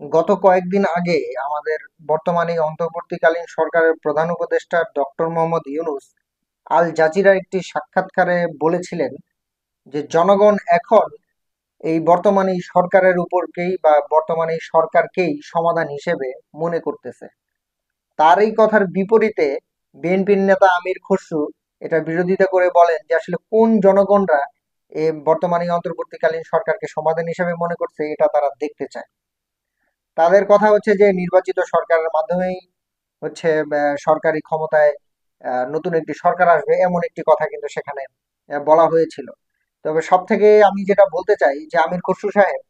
গত কয়েকদিন আগে আমাদের বর্তমানে অন্তর্বর্তীকালীন সরকারের প্রধান উপদেষ্টা ডক্টর মোহাম্মদ ইউনূস আল জাজিরার একটি সাক্ষাৎকারে বলেছিলেন যে জনগণ এখন এই বর্তমানে সরকারের উপরকেই বা বর্তমানে সরকারকেই সমাধান হিসেবে মনে করতেছে। তার এই কথার বিপরীতে বিএনপির নেতা আমির খসরু এটা বিরোধিতা করে বলেন যে আসলে কোন জনগণরা বর্তমানে অন্তর্বর্তীকালীন সরকারকে সমাধান হিসেবে মনে করছে এটা তারা দেখতে চায়। তাদের কথা হচ্ছে যে, নির্বাচিত সরকারের মাধ্যমেই হচ্ছে সরকারি ক্ষমতায় নতুন একটি সরকার আসবে এমন একটি কথা কিন্তু সেখানে বলা হয়েছিল। তবে সব থেকে আমি যেটা বলতে চাই যে, আমির খসরু সাহেব,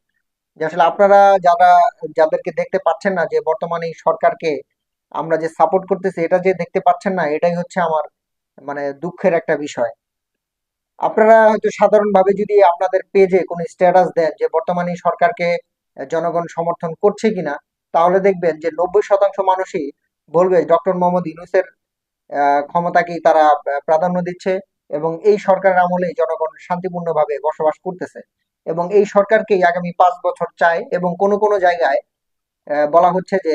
যে আসলে আপনারা যারা, যাদেরকে দেখতে পাচ্ছেন না যে, বর্তমানে এই সরকারকে আমরা যে সাপোর্ট করতেছি, এটা যে দেখতে পাচ্ছেন না, এটাই হচ্ছে আমার মানে দুঃখের একটা বিষয়। আপনারা হয়তো সাধারণভাবে যদি আপনাদের পেজে কোনো স্ট্যাটাস দেন যে, বর্তমানে সরকারকে জনগণ সমর্থন করছে কিনা, তাহলে দেখবেন যে নব্বই শতাংশ মানুষই বলবে, ডক্টর মোহাম্মদ ইউনূসের ক্ষমতাকেই তারা প্রাধান্য দিচ্ছে এবং এই সরকারের আমলেই জনগণ শান্তিপূর্ণভাবে বসবাস করতেছে এবং এই সরকারকেই আগামী পাঁচ বছর চায় এবং কোন কোন জায়গায় বলা হচ্ছে যে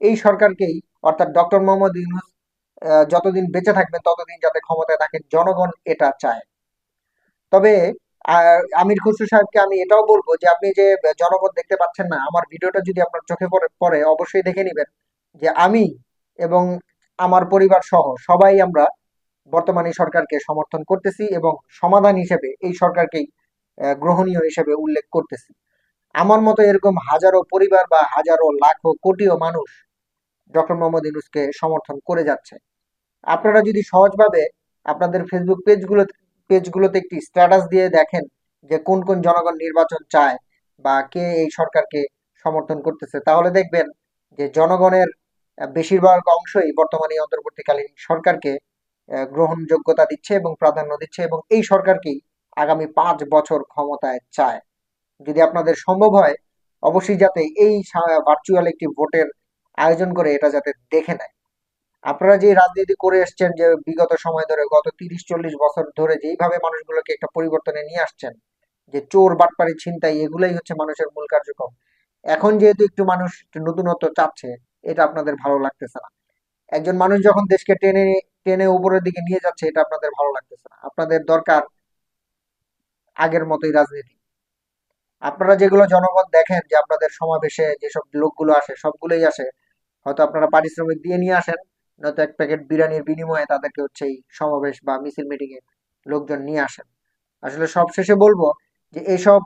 এই সরকারকেই অর্থাৎ ডক্টর মোহাম্মদ ইউনুস যতদিন বেঁচে থাকবেন ততদিন যাতে ক্ষমতায় থাকেন জনগণ এটা চায়। তবে আমির খসরু সাহেবকে আমি এটাও বলব যে আপনি যে জনগণ দেখতে পাচ্ছেন না, আমার ভিডিওটা যদি আপনার চোখে পড়ে অবশ্যই দেখে নেবেন যে আমি এবং আমার পরিবার সহ সবাই আমরা বর্তমানে সরকারকে সমর্থন করতেছি এবং সমাধান হিসেবে এই সরকারকেই গ্রহণীয় হিসেবে উল্লেখ করতেছি। আমার মতো এরকম হাজারো পরিবার বা হাজারো লাখো কোটিও মানুষ ডক্টর মোহাম্মদ ইউনূসকে সমর্থন করে যাচ্ছে। আপনারা যদি সহজভাবে আপনাদের ফেসবুক পেজগুলো পেজগুলোতে একটি স্ট্যাটাস দিয়ে দেখেন যে কোন কোন জনগণ নির্বাচন চায় বা কে এই সরকারকে সমর্থন করতেছে। তাহলে দেখবেন যে জনগণের বেশিরভাগ অংশই বর্তমানে অন্তর্বর্তীকালীন সরকারকে গ্রহণযোগ্যতা দিচ্ছে এবং প্রাধান্য দিচ্ছে এবং এই সরকারকেই আগামী পাঁচ বছর ক্ষমতায় চায়। যদি আপনাদের সম্ভব হয়, অবশ্যই যাতে এই ভার্চুয়াল একটি ভোটের আয়োজন করে এটা যাতে দেখে নেয়। আপনারা যে রাজনীতি করে এসছেন যে বিগত সময় ধরে, গত তিরিশ, চল্লিশ বছর ধরে যেইভাবে মানুষগুলোকে একটা পরিবর্তনে নিয়ে আসছেন, যে চোর, বাটপারি, ছিনতাই, এগুলাই হচ্ছে মানুষের মূল কার্যক্রম। এখন যেহেতু একটু মানুষ নতুনত্ব চাচ্ছে, এটা আপনাদের ভালো লাগতেছে না। একজন মানুষ যখন দেশকে টেনে টেনে উপরের দিকে নিয়ে যাচ্ছে, এটা আপনাদের ভালো লাগতেছে না। আপনাদের দরকার আগের মতোই রাজনীতি। আপনারা যেগুলো জনগণ দেখেন, যে আপনাদের সমাবেশে যেসব লোকগুলো আসে, সবগুলোই আসে, হয়তো আপনারা পারিশ্রমিক দিয়ে নিয়ে আসেন নয়তো এক প্যাকেট বিরিয়ানির বিনিময়ে তাদেরকে হচ্ছে এই সমাবেশ বা মিছিল মিটিং এ লোকজন নিয়ে আসেন। আসলে সব শেষে বলব যে এইসব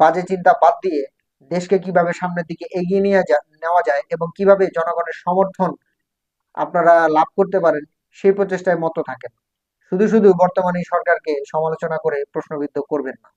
বাজে চিন্তা বাদ দিয়ে দেশকে কীভাবে সামনের দিকে এগিয়ে নিয়ে নেওয়া যায় এবং কীভাবে জনগণের সমর্থন আপনারা লাভ করতে পারেন, সেই প্রচেষ্টায় মত থাকেন। শুধু শুধু বর্তমানে সরকারকে সমালোচনা করে প্রশ্নবিদ্ধ করবেন না।